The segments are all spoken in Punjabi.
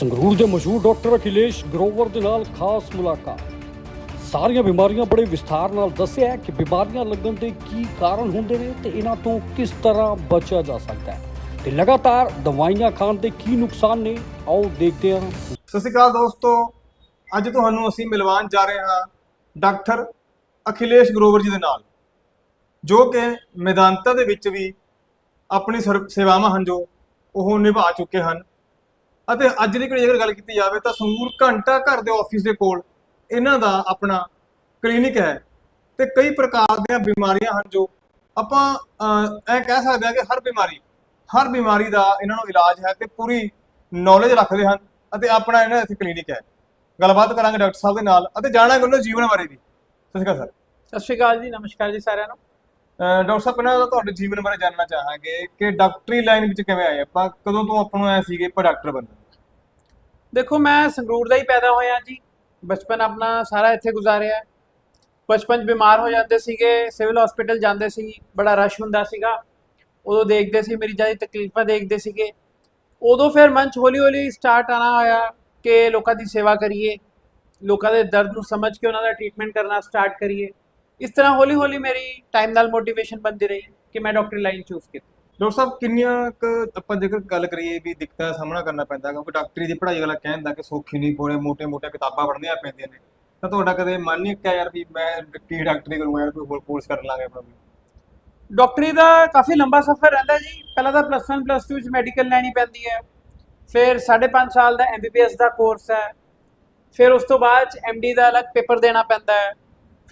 ਸੰਗਰੂਰ ਦੇ ਮਸ਼ਹੂਰ ਡਾਕਟਰ ਅਖਿਲੇਸ਼ ਗਰੋਵਰ ਦੇ ਨਾਲ ਖਾਸ ਮੁਲਾਕਾਤ। ਸਾਰੀਆਂ ਬਿਮਾਰੀਆਂ ਬੜੇ ਵਿਸਥਾਰ ਨਾਲ ਦੱਸਿਆ ਕਿ ਬਿਮਾਰੀਆਂ ਲੱਗਣ ਦੇ ਕੀ ਕਾਰਨ ਹੁੰਦੇ ਨੇ ਤੇ ਇਹਨਾਂ ਤੋਂ ਕਿਸ ਤਰ੍ਹਾਂ ਬਚਿਆ ਜਾ ਸਕਦਾ ਹੈ। ਤੇ ਲਗਾਤਾਰ ਦਵਾਈਆਂ ਖਾਣ ਦੇ ਕੀ ਨੁਕਸਾਨ ਨੇ, ਆਓ ਦੇਖਦੇ ਹਾਂ। ਸਤਿ ਸ਼੍ਰੀ ਅਕਾਲ ਦੋਸਤੋ। ਅੱਜ ਤੁਹਾਨੂੰ ਅਸੀਂ ਮਿਲਵਾਉਣ ਜਾ ਰਹੇ ਹਾਂ ਡਾਕਟਰ ਅਖਿਲੇਸ਼ ਗਰੋਵਰ ਜੀ ਦੇ ਨਾਲ, ਜੋ ਕਿ ਮੈਦਾਨਤਾ ਦੇ ਵਿੱਚ ਵੀ ਆਪਣੀ ਸਰਵ- ਸੇਵਾਵਾਂ ਹਨ ਜੋ ਉਹ ਨਿਭਾ ਚੁੱਕੇ ਹਨ। ਅਤੇ ਅੱਜ ਦੀ ਘੜੀ ਅਗਰ ਗੱਲ ਕੀਤੀ ਜਾਵੇ ਤਾਂ ਸੰਗੂਰ ਘੰਟਾ ਘਰ ਦੇ ਆਫਿਸ ਦੇ ਕੋਲ ਇਹਨਾਂ ਦਾ ਆਪਣਾ ਕਲੀਨਿਕ ਹੈ ਤੇ ਕਈ ਪ੍ਰਕਾਰ ਦੀਆਂ ਬਿਮਾਰੀਆਂ ਹਨ ਜੋ ਆਪਾਂ ਇਹ ਕਹਿ ਸਕਦੇ ਹਾਂ ਕਿ ਹਰ ਬਿਮਾਰੀ ਹਰ ਬਿਮਾਰੀ ਦਾ ਇਹਨਾਂ ਨੂੰ ਇਲਾਜ ਹੈ ਤੇ ਪੂਰੀ ਨੌਲੇਜ ਰੱਖਦੇ ਹਨ ਅਤੇ ਆਪਣਾ ਇਹਨਾਂ ਦਾ ਇੱਥੇ ਕਲੀਨਿਕ ਹੈ। ਗੱਲਬਾਤ ਕਰਾਂਗੇ ਡਾਕਟਰ ਸਾਹਿਬ ਦੇ ਨਾਲ ਅਤੇ ਜਾਣਾਂਗੇ ਉਹਨਾਂ ਦੇ ਜੀਵਨ ਬਾਰੇ ਵੀ। ਸਤਿ ਸ਼੍ਰੀ ਅਕਾਲ ਸਰ। ਸਤਿ ਸ਼੍ਰੀ ਅਕਾਲ ਜੀ ਨਮਸਕਾਰ ਜੀ ਸਾਰਿਆਂ ਨੂੰ। ਡਾਕਟਰ ਸਾਹਿਬ ਪਹਿਲਾਂ ਤੁਹਾਡੇ ਜੀਵਨ ਬਾਰੇ ਜਾਣਨਾ ਚਾਹਾਂਗੇ ਕਿ ਡਾਕਟਰੀ ਲਾਈਨ ਵਿੱਚ ਕਿਵੇਂ ਆਏ ਆਪਾਂ ਕਦੋਂ ਤੋਂ ਆਪਾਂ ਨੂੰ ਐ ਸੀਗੇ ਆਪਾਂ ਡਾਕਟਰ ਬਣਨਾ। ਦੇਖੋ, ਮੈਂ ਸੰਗਰੂਰ ਦਾ ਹੀ ਪੈਦਾ ਹੋਇਆ ਜੀ। ਬਚਪਨ ਆਪਣਾ ਸਾਰਾ ਇੱਥੇ ਗੁਜ਼ਾਰਿਆ। ਬਚਪਨ ਬਿਮਾਰ ਹੋ ਜਾਂਦੇ ਸੀਗੇ, ਸਿਵਲ ਹਸਪੀਟਲ ਜਾਂਦੇ ਸੀ, ਬੜਾ ਰਸ਼ ਹੁੰਦਾ ਸੀਗਾ। ਉਦੋਂ ਦੇਖਦੇ ਸੀ, ਮੇਰੀ ਜ਼ਿਆਦਾ ਤਕਲੀਫਾਂ ਦੇਖਦੇ ਸੀਗੇ। ਉਦੋਂ ਫਿਰ ਮਨ 'ਚ ਹੌਲੀ ਹੌਲੀ ਸਟਾਰਟ ਆਣਾ ਹੋਇਆ ਕਿ ਲੋਕਾਂ ਦੀ ਸੇਵਾ ਕਰੀਏ, ਲੋਕਾਂ ਦੇ ਦਰਦ ਨੂੰ ਸਮਝ ਕੇ ਉਹਨਾਂ ਦਾ ਟ੍ਰੀਟਮੈਂਟ ਕਰਨਾ ਸਟਾਰਟ ਕਰੀਏ। ਇਸ ਤਰ੍ਹਾਂ ਹੌਲੀ ਹੌਲੀ ਮੇਰੀ ਟਾਈਮ ਨਾਲ ਮੋਟੀਵੇਸ਼ਨ ਬਣਦੀ ਰਹੀ ਕਿ ਮੈਂ ਡਾਕਟਰੀ ਲਾਈਨ ਚੂਜ਼ ਕੀਤੀ। ਡਾਕਟਰ ਸਾਹਿਬ, ਕਿੰਨੀਆਂ ਕੁ ਆਪਾਂ ਜੇਕਰ ਗੱਲ ਕਰੀਏ ਵੀ ਦਿੱਕਤਾਂ ਦਾ ਸਾਹਮਣਾ ਕਰਨਾ ਪੈਂਦਾ, ਕਿਉਂਕਿ ਡਾਕਟਰੀ ਦੀ ਪੜ੍ਹਾਈ ਵਾਲਾ ਕਹਿੰਦਾ ਕਿ ਸੌਖੀ ਨਹੀਂ ਪੋੜੇ ਮੋਟੇ ਮੋਟੇ ਕਿਤਾਬਾਂ ਪੜ੍ਹਨੀਆਂ ਪੈਂਦੀਆਂ ਨੇ। ਤਾਂ ਤੁਹਾਡਾ ਕਦੇ ਮਨ ਨਹੀਂ ਕਿਹਾ ਯਾਰ ਵੀ ਮੈਂ ਕੀ ਡਾਕਟਰੀ ਕਰੂੰਗਾ ਯਾਰ ਕੋਈ ਹੋਰ ਕੋਰਸ ਕਰਨ ਲੱਗ ਗਿਆ ਆਪਣਾ ਵੀ ਡਾਕਟਰੀ ਦਾ ਕਾਫੀ ਲੰਬਾ ਸਫ਼ਰ ਰਹਿੰਦਾ ਜੀ। ਪਹਿਲਾਂ ਤਾਂ ਪਲੱਸ 1 ਪਲੱਸ 2 ਵਿੱਚ ਮੈਡੀਕਲ ਲੈਣੀ ਪੈਂਦੀ ਹੈ। ਫਿਰ 5.5 ਸਾਲ ਦਾ ਐਮਬੀਬੀਐਸ ਦਾ ਕੋਰਸ ਹੈ। ਫਿਰ ਉਸ ਤੋਂ ਬਾਅਦ ਐਮਡੀ ਦਾ ਅਲੱਗ ਪੇਪਰ ਦੇਣਾ ਪੈਂਦਾ ਹੈ।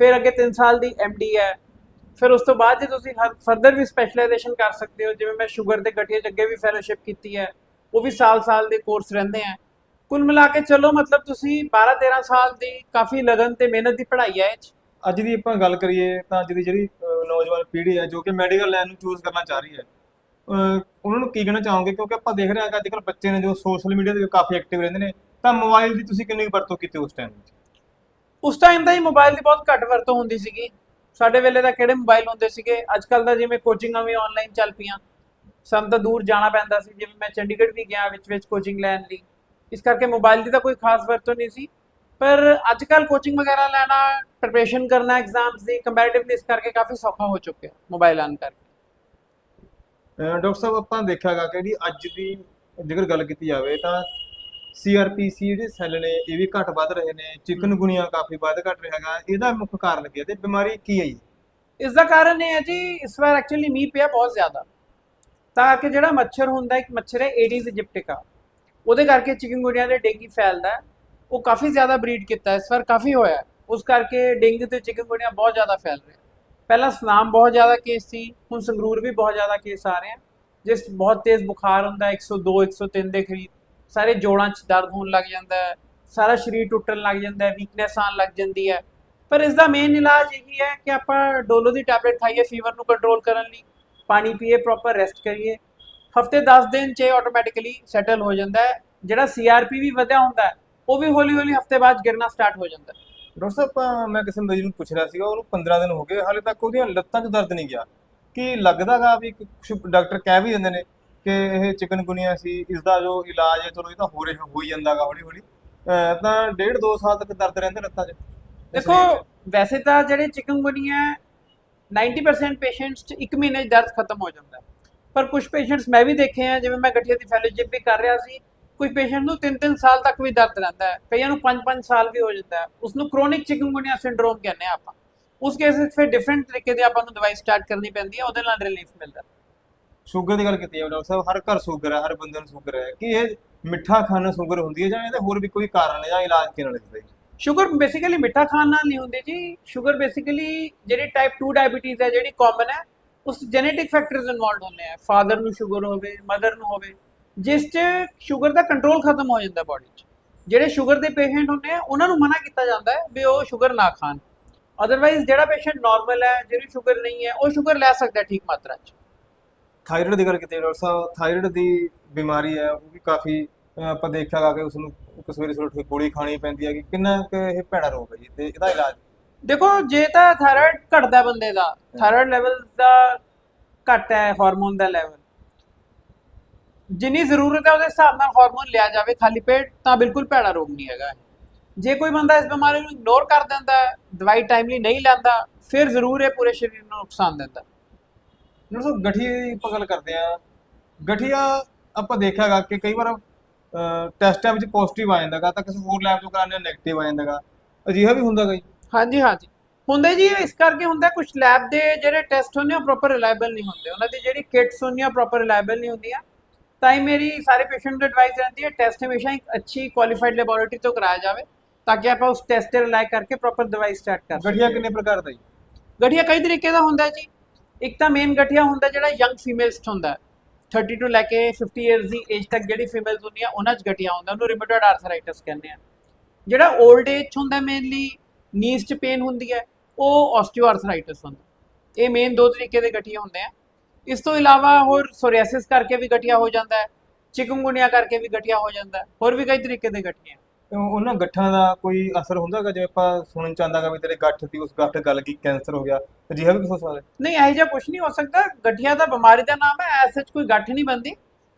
ਫਿਰ ਅੱਗੇ 3 ਸਾਲ ਦੀ ਐਮਡੀ ਹੈ। ਫਿਰ ਉਸ ਤੋਂ ਬਾਅਦ ਜੇ ਤੁਸੀਂ ਫਰਦਰ ਵੀ ਸਪੈਸ਼ਲਾਈਜੇਸ਼ਨ ਕਰ ਸਕਦੇ ਹੋ ਜਿਵੇਂ ਮੈਂ ਸ਼ੂਗਰ ਦੇ ਗਠੀਏ ਅੱਗੇ ਵੀ ਫੈਲੋਸ਼ਿਪ ਕੀਤੀ ਹੈ ਉਹ ਵੀ ਸਾਲ-ਸਾਲ ਦੇ ਕੋਰਸ ਰਹਿੰਦੇ ਆ ਕੁੱਲ ਮਿਲਾ ਕੇ ਚਲੋ ਮਤਲਬ ਤੁਸੀਂ 12-13 ਸਾਲ ਦੀ ਕਾਫੀ ਲਗਨ ਤੇ ਮਿਹਨਤ ਦੀ ਪੜ੍ਹਾਈ ਹੈ ਅੱਜ ਦੀ ਆਪਾਂ ਗੱਲ ਕਰੀਏ ਤਾਂ ਅੱਜ ਦੀ ਜਿਹੜੀ ਨੌਜਵਾਨ ਪੀੜ੍ਹੀ ਹੈ ਜੋ ਕਿ ਮੈਡੀਕਲ ਲਾਈਨ ਨੂੰ ਚੂਜ਼ ਕਰਨਾ ਚਾਹ ਰਹੀ ਹੈ ਉਹਨਾਂ ਨੂੰ ਕੀ ਕਹਿਣਾ ਚਾਹੋਗੇ? ਕਿਉਂਕਿ ਆਪਾਂ ਦੇਖ ਰਹੇ ਹਾਂ ਕਿ ਅੱਜ ਕੱਲ੍ਹ ਬੱਚੇ ਨੇ ਜੋ ਸੋਸ਼ਲ ਮੀਡੀਆ ਤੇ ਕਾਫੀ ਐਕਟਿਵ ਰਹਿੰਦੇ ਨੇ ਤਾਂ ਮੋਬਾਈਲ ਦੀ ਤੁਸੀਂ ਕਿੰਨੀ ਵਰਤੋਂ ਕੀਤੀ ਉਸ ਟਾਈਮ ਵਿੱਚ? ਉਸ ਟਾਈਮ ਤਾਂ ਹੀ ਮੋਬਾਈਲ ਦੀ ਬਹੁਤ ਘੱਟ ਵਰਤੋਂ ਹੁੰਦੀ ਸੀਗੀ। ਸਾਡੇ ਵੇਲੇ ਤਾਂ ਕਿਹੜੇ ਮੋਬਾਈਲ ਹੁੰਦੇ ਸੀਗੇ? ਅੱਜ ਕੱਲ ਤਾਂ ਜਿਵੇਂ ਕੋਚਿੰਗਾਂ ਵੀ ਆਨਲਾਈਨ ਚੱਲ ਪਈਆਂ। ਸਾਨੂੰ ਤਾਂ ਦੂਰ ਜਾਣਾ ਪੈਂਦਾ ਸੀ। ਜਿਵੇਂ ਮੈਂ ਚੰਡੀਗੜ੍ਹ ਵੀ ਗਿਆ ਵਿੱਚ ਵਿੱਚ ਕੋਚਿੰਗ ਲੈਣ ਲਈ। ਇਸ ਕਰਕੇ ਮੋਬਾਈਲ ਦੀ ਤਾਂ ਕੋਈ ਖਾਸ ਵਰਤੋਂ ਨਹੀਂ ਸੀ। ਪਰ ਅੱਜ ਕੱਲ ਕੋਚਿੰਗ ਵਗੈਰਾ ਲੈਣਾ ਪ੍ਰਿਪਰੇਸ਼ਨ ਕਰਨਾ ਐਗਜ਼ਾਮਸ ਦੀ ਕੰਪੈਰੀਟਿਵਲੀ ਇਸ ਕਰਕੇ ਕਾਫੀ ਸੌਖਾ ਹੋ ਚੁੱਕਿਆ ਮੋਬਾਈਲ ਆਨ ਕਰਕੇ। ਡਾਕਟਰ ਸਾਹਿਬ, ਆਪਾਂ ਦੇਖਿਆਗਾ ਕਿ ਜਿਹੜੀ ਅੱਜ ਦੀ ਜੇਕਰ ਗੱਲ ਕੀਤੀ ਜਾਵੇ ਤਾਂ ਸੀਆਰਪੀਸੀ ਜਿਹੜੇ ਸੈੱਲ ਨੇ ਇਹ ਵੀ ਘਟ ਵੱਧ ਰਹੇ ਨੇ ਚਿਕਨਗੁਨੀਆ ਕਾਫੀ ਵੱਧ ਘਟ ਰਿਹਾ ਹੈਗਾ ਇਹਦਾ ਮੁੱਖ ਕਾਰਨ ਕੀ ਹੈ ਤੇ ਬਿਮਾਰੀ ਕੀ ਹੈ ਜੀ ਇਸ ਦਾ ਕਾਰਨ ਇਹ ਹੈ ਜੀ ਇਸ ਵਾਰ ਐਕਚੁਅਲੀ ਮੀਂਹ ਪਿਆ ਬਹੁਤ ਜ਼ਿਆਦਾ ਤਾਂ ਕਿ ਜਿਹੜਾ ਮੱਛਰ ਹੁੰਦਾ ਇੱਕ ਮੱਛਰ ਹੈ ਏਡੀਜ਼ ਇਜਿਪਟਿਕਾ ਉਹਦੇ ਕਰਕੇ ਚਿਕਨਗੁਨੀਆ ਤੇ ਡੇਂਗੀ ਫੈਲਦਾ। ਉਹ ਕਾਫੀ ਜ਼ਿਆਦਾ ਬਰੀਡ ਕੀਤਾ ਇਸ ਵਾਰ ਕਾਫੀ ਹੋਇਆ। ਉਸ ਕਰਕੇ ਡੇਂਗੂ ਤੇ ਚਿਕਨਗੁਨੀਆ ਬਹੁਤ ਜ਼ਿਆਦਾ ਫੈਲ ਰਿਹਾ ਪਹਿਲਾਂ ਸਨਾਮ ਬਹੁਤ ਜ਼ਿਆਦਾ ਕੇਸ ਸੀ ਹੁਣ ਸੰਗਰੂਰ ਵੀ ਬਹੁਤ ਜ਼ਿਆਦਾ ਕੇਸ ਆ ਰਹੇ ਜਿਸ ਬਹੁਤ ਤੇਜ਼ ਬੁਖਾਰ ਹੁੰਦਾ ਹੈ, 102 103 ਦੇ ਕਰੀਬ ਸਾਰੇ ਜੋੜਾਂ 'ਚ ਦਰਦ ਹੋਣ ਲੱਗ ਜਾਂਦਾ ਹੈ, ਸਾਰਾ ਸਰੀਰ ਟੁੱਟਣ ਲੱਗ ਜਾਂਦਾ ਹੈ ਵੀਕਨੈਸ ਆਉਣ ਲੱਗ ਜਾਂਦੀ ਹੈ। ਪਰ ਇਸ ਦਾ ਮੇਨ ਇਲਾਜ ਇਹੀ ਹੈ ਕਿ ਆਪਾਂ ਡੋਲੋ ਦੀ ਟੈਬਲੇਟ ਖਾਈਏ ਫੀਵਰ ਨੂੰ ਕੰਟਰੋਲ ਕਰਨ ਲਈ, ਪਾਣੀ ਪੀਏ ਪ੍ਰੋਪਰ ਰੈਸਟ ਕਰੀਏ। ਹਫ਼ਤੇ 10 ਦਿਨ 'ਚ ਆਟੋਮੈਟਿਕਲੀ ਸੈਟਲ ਹੋ ਜਾਂਦਾ ਹੈ। ਜਿਹੜਾ ਸੀਆਰਪੀ ਵੀ ਵਧਿਆ ਹੁੰਦਾ ਉਹ ਵੀ ਹੌਲੀ ਹੌਲੀ ਹਫ਼ਤੇ ਬਾਅਦ ਗਿਰਨਾ ਸਟਾਰਟ ਹੋ ਜਾਂਦਾ ਹੈ। ਡਾਕਟਰ ਸਾਹਿਬ, ਆਪਾਂ, ਮੈਂ ਕਿਸੇ ਮਰੀਜ਼ ਨੂੰ ਪੁੱਛ ਰਿਹਾ ਸੀਗਾ, ਉਹਨੂੰ 15 ਦਿਨ ਹੋ ਗਏ, ਹਾਲੇ ਤੱਕ ਉਹਦੀਆਂ ਲੱਤਾਂ 'ਚ ਦਰਦ ਨਹੀਂ ਗਿਆ। ਕੀ ਲੱਗਦਾਗਾ ਵੀ ਕੁਝ ਡਾਕਟਰ ਕਹਿ ਵੀ ਦਿੰਦੇ ਨੇ ਕਿ ਇਹ ਚਿਕਨਗੁਨੀਆ ਸੀ ਇਸ ਦਾ ਜੋ ਇਲਾਜ ਹੈ ਚਲੋ ਇਹ ਤਾਂ ਹੋ ਰਿਹਾ ਹੋ ਹੀ ਜਾਂਦਾਗਾ ਹੌਲੀ ਹੌਲੀ ਤਾਂ ਡੇਢ ਦੋ ਸਾਲ ਤੱਕ ਦਰਦ ਰਹਿੰਦੇ ਲੱਤਾਂ 'ਚ। ਦੇਖੋ ਵੈਸੇ ਤਾਂ ਜਿਹੜੇ ਚਿਕਨਗੁਨੀਆ ਹੈ 90% ਪੇਸ਼ੈਂਟਸ 'ਚ 1 ਮਹੀਨੇ 'ਚ ਦਰਦ ਖਤਮ ਹੋ ਜਾਂਦਾ। ਪਰ ਕੁਝ ਪੇਸ਼ੈਂਟਸ ਮੈਂ ਵੀ ਦੇਖੇ ਆ ਜਿਵੇਂ ਮੈਂ ਗਠੀਆ ਦੀ ਫੈਲੋਸ਼ਿਪ ਵੀ ਕਰ ਰਿਹਾ ਸੀ ਕੁਝ ਪੇਸ਼ੈਂਟ ਨੂੰ 3-3 ਸਾਲ ਤੱਕ ਵੀ ਦਰਦ ਰਹਿੰਦਾ ਹੈ। ਕਈਆਂ ਨੂੰ 5-5 ਸਾਲ ਵੀ ਹੋ ਜਾਂਦਾ ਉਸ ਨੂੰ ਕ੍ਰੋਨਿਕ ਚਿਕਨਗੁਨੀਆ ਸਿੰਡਰੋਮ ਕਹਿੰਦੇ ਆ ਆਪਾਂ। ਉਸ ਕੇਸ ਵਿੱਚ ਫਿਰ ਡਿਫਰੈਂਟ ਤਰੀਕੇ ਦੀ ਆਪਾਂ ਨੂੰ ਦਵਾਈ ਸਟਾਰਟ ਕਰਨੀ ਪੈਂਦੀ ਹੈ ਉਹਦੇ ਨਾਲ ਰਿਲੀਫ ਮਿਲਦਾ। ਸ਼ੂਗਰ ਦੀ ਗੱਲ ਕੀਤੀ ਹੈ ਡਾਕਟਰ ਸਾਹਿਬ, ਹਰ ਘਰ ਸ਼ੂਗਰ ਹੈ, ਹਰ ਬੰਦੇ ਨੂੰ ਸ਼ੂਗਰ ਹੈ। ਕੀ ਇਹ ਮਿੱਠਾ ਖਾਣ ਸ਼ੂਗਰ ਹੁੰਦੀ ਹੈ ਜਾਂ ਇਹਦਾ ਹੋਰ ਵੀ ਕੋਈ ਕਾਰਨ ਹੈ ਜਾਂ ਇਲਾਜ ਕਿਹਨਾਂ ਲੱਗਦਾ ਹੈ ਸ਼ੂਗਰ ਬੇਸਿਕਲੀ ਮਿੱਠਾ ਖਾਣ ਨਾਲ ਨਹੀਂ ਹੁੰਦੀ ਜੀ। ਸ਼ੂਗਰ ਬੇਸਿਕਲੀ ਜਿਹੜੀ ਟਾਈਪ 2 ਡਾਇਬੀਟੀਜ਼ ਹੈ, ਜਿਹੜੀ ਕਾਮਨ ਹੈ, ਉਸ ਜੈਨੇਟਿਕ ਫੈਕਟਰਸ ਇਨਵੋਲਡ ਹੁੰਦੇ ਆ। ਫਾਦਰ ਨੂੰ ਸ਼ੂਗਰ ਹੋਵੇ ਮਦਰ ਨੂੰ ਹੋਵੇ, ਜਿਸ 'ਚ ਸ਼ੂਗਰ ਦਾ ਕੰਟਰੋਲ ਖਤਮ ਹੋ ਜਾਂਦਾ ਬਾਡੀ 'ਚ। ਜਿਹੜੇ ਸ਼ੂਗਰ ਦੇ ਪੇਸ਼ੈਂਟ ਹੁੰਦੇ ਆ, ਉਹਨਾਂ ਨੂੰ ਮਨਾ ਕੀਤਾ ਜਾਂਦਾ ਹੈ ਵੀ ਉਹ ਸ਼ੂਗਰ ਨਾ ਖਾਣ। ਅਦਰਵਾਈਜ਼ ਜਿਹੜਾ ਪੇਸ਼ੈਂਟ ਨਾਰਮਲ ਹੈ, ਜਿਹਨੂੰ ਸ਼ੂਗਰ ਨਹੀਂ ਹੈ, ਉਹ ਸ਼ੂਗਰ ਲੈ ਸਕਦਾ ਠੀਕ ਮਾਤਰਾ 'ਚ। ਥਾਇਰਾਇਡ ਦੀ ਗੱਲ ਕੀਤੀ ਹੈ ਡਾਕਟਰ ਸਾਹਿਬ ਥਾਇਰਾਇਡ ਦੀ ਬਿਮਾਰੀ ਹੈ ਉਹ ਵੀ ਕਾਫੀ ਅਹ, ਆਪਾਂ ਦੇਖਿਆਗਾ ਕਿ ਉਸ ਨੂੰ ਸਵੇਰੇ ਸਵੇਰੇ ਗੋਲੀ ਖਾਣੀ ਪੈਂਦੀ ਹੈ ਕਿ ਕਿੰਨਾ ਕੁ ਇਹ ਭੈੜਾ ਰੋਗ ਹੈ ਜੀ? ਤੇ ਇਹਦਾ ਇਲਾਜ? ਦੇਖੋ ਜੇ ਤਾਂ ਥਾਇਰਾਇਡ ਘਟਦਾ ਬੰਦੇ ਦਾ ਥਾਇਰਾਇਡ ਲੈਵਲ ਦਾ ਘਟ ਹੈ ਹਾਰਮੋਨ ਦਾ ਲੈਵਲ ਜਿੰਨੀ ਜ਼ਰੂਰਤ ਹੈ ਉਹਦੇ ਹਿਸਾਬ ਨਾਲ ਹਾਰਮੋਨ ਲਿਆ ਜਾਵੇ ਖਾਲੀ ਪੇਟ ਤਾਂ ਬਿਲਕੁਲ ਭੈੜਾ ਰੋਗ ਨਹੀਂ ਹੈਗਾ ਜੇ ਕੋਈ ਬੰਦਾ ਇਸ ਬਿਮਾਰੀ ਨੂੰ ਇਗਨੋਰ ਕਰ ਦਿੰਦਾ ਦਵਾਈ ਟਾਈਮਲੀ ਨਹੀਂ ਲੈਂਦਾ ਫਿਰ ਜ਼ਰੂਰ ਇਹ ਪੂਰੇ ਸਰੀਰ ਨੂੰ ਨੁਕਸਾਨ ਦਿੰਦਾ। ਡਾਕਟਰ ਸਾਹਿਬ ਗਠੀਏ ਦੀ ਆਪਾਂ ਗੱਲ ਕਰਦੇ ਆ ਗਠੀਆ ਆਪਾਂ ਦੇਖਿਆਗਾ ਕਿ ਕਈ ਵਾਰ ਟੈਸਟਾਂ ਵਿੱਚ ਪੋਜ਼ਿਟਿਵ ਆ ਜਾਂਦਾਗਾ ਤਾਂ ਕਿਸੇ ਹੋਰ ਲੈਬ ਤੋਂ ਕਰਾਉਂਦੇ ਨੈਗੇਟਿਵ ਆ ਜਾਂਦਾਗਾ। ਅਜਿਹਾ ਵੀ ਹੁੰਦਾਗਾ ਜੀ ਹਾਂਜੀ ਹਾਂਜੀ। ਹੁੰਦੇ ਜੀ ਇਸ ਕਰਕੇ ਹੁੰਦਾ ਕੁਝ ਲੈਬ ਦੇ ਜਿਹੜੇ ਟੈਸਟ ਹੁੰਦੇ ਆ ਪ੍ਰੋਪਰ ਰਿਲਾਇਬਲ ਨਹੀਂ ਹੁੰਦੇ। ਉਹਨਾਂ ਦੀ ਜਿਹੜੀ ਕਿਟਸ ਹੁੰਦੀਆਂ ਪ੍ਰੋਪਰ ਰਿਲਾਇਬਲ ਨਹੀਂ ਹੁੰਦੀਆਂ। ਤਾਂ ਹੀ ਮੇਰੀ ਸਾਰੇ ਪੇਸ਼ੈਂਟ ਨੂੰ ਐਡਵਾਈਸ ਰਹਿੰਦੀ ਹੈ ਟੈਸਟ ਹਮੇਸ਼ਾ ਇੱਕ ਅੱਛੀ ਕੁਆਲੀਫਾਈਡ ਲੈਬੋਰੇਟਰੀ ਤੋਂ ਕਰਾਇਆ ਜਾਵੇ ਤਾਂ ਕਿ ਆਪਾਂ ਉਸ ਟੈਸਟ ਤੇ ਰਿਲਾਈ ਕਰਕੇ ਪ੍ਰੋਪਰ ਦਵਾਈ ਸਟਾਰਟ ਕਰ ਸਕੀਏ। ਗਠੀਆ ਕਿੰਨੇ ਪ੍ਰਕਾਰ ਦਾ ਜੀ? ਗਠੀਆ ਕਈ ਤਰੀਕੇ ਦਾ ਹੁੰਦਾ ਜੀ। ਇੱਕ ਤਾਂ ਮੇਨ ਗਠੀਆ ਹੁੰਦਾ ਜਿਹੜਾ ਯੰਗ ਫੀਮੇਲਸ 'ਚ ਹੁੰਦਾ। ਹੈ 30 ਤੋਂ ਲੈ ਕੇ 50 ਇਅਰਸ ਦੀ ਏਜ ਤੱਕ ਜਿਹੜੀ ਫੀਮੇਲਸ ਹੁੰਦੀਆਂ, ਉਹਨਾਂ 'ਚ ਗਠੀਆ ਹੁੰਦਾ। ਉਹਨੂੰ ਰਿਮੇਟੋਇਡ ਆਰਥਰਾਈਟਿਸ ਕਹਿੰਦੇ ਆ। ਜਿਹੜਾ 올ਡ ਏਜ 'ਚ ਹੁੰਦਾ ਮੇਨਲੀ ਨੀਜ਼ 'ਚ ਪੇਨ ਹੁੰਦੀ ਹੈ, ਉਹ ਆਸਟੀਓਆਰਥਰਾਈਟਿਸ ਹੁੰਦਾ। ਇਹ ਮੇਨ ਦੋ ਤਰੀਕੇ ਦੇ ਗਠੀਆ ਹੁੰਦੇ ਆ। ਇਸ ਤੋਂ ਇਲਾਵਾ ਹੋਰ ਸੋਰੀਆਸਿਸ ਕਰਕੇ ਵੀ ਗਠੀਆ ਹੋ ਜਾਂਦਾ ਹੈ ਚਿਕਨਗੁਨੀਆ ਕਰਕੇ ਵੀ ਗਠੀਆ ਹੋ ਜਾਂਦਾ ਹੈ। ਹੋਰ ਵੀ ਕਈ ਤਰੀਕੇ ਦੇ ਗਠੀਆ। ਉਹਨਾਂ ਗੱਠਾਂ ਦਾ ਕੋਈ ਅਸਰ ਹੁੰਦਾਗਾ ਜਿਵੇਂ ਆਪਾਂ ਸੁਣਨ ਚ ਆਂਦਾਗਾ ਵੀ ਤੇਰੇ ਗੱਠ ਦੀ ਉਸ ਗੱਠ ਗੱਲ ਕੀ ਕੈਂਸਰ ਹੋ ਗਿਆ। ਅਜਿਹਾ ਵੀ ਕੁਝ ਹੋ ਸਕਦਾ ਨਹੀਂ ਇਹੋ ਜਿਹਾ ਕੁਝ ਨਹੀਂ ਹੋ ਸਕਦਾ। ਗਠੀਆ ਤਾਂ ਬਿਮਾਰੀ ਦਾ ਨਾਮ ਹੈ ਐਸ ਸੱਚ ਕੋਈ ਗੱਠ ਨਹੀਂ ਬੰਦੀ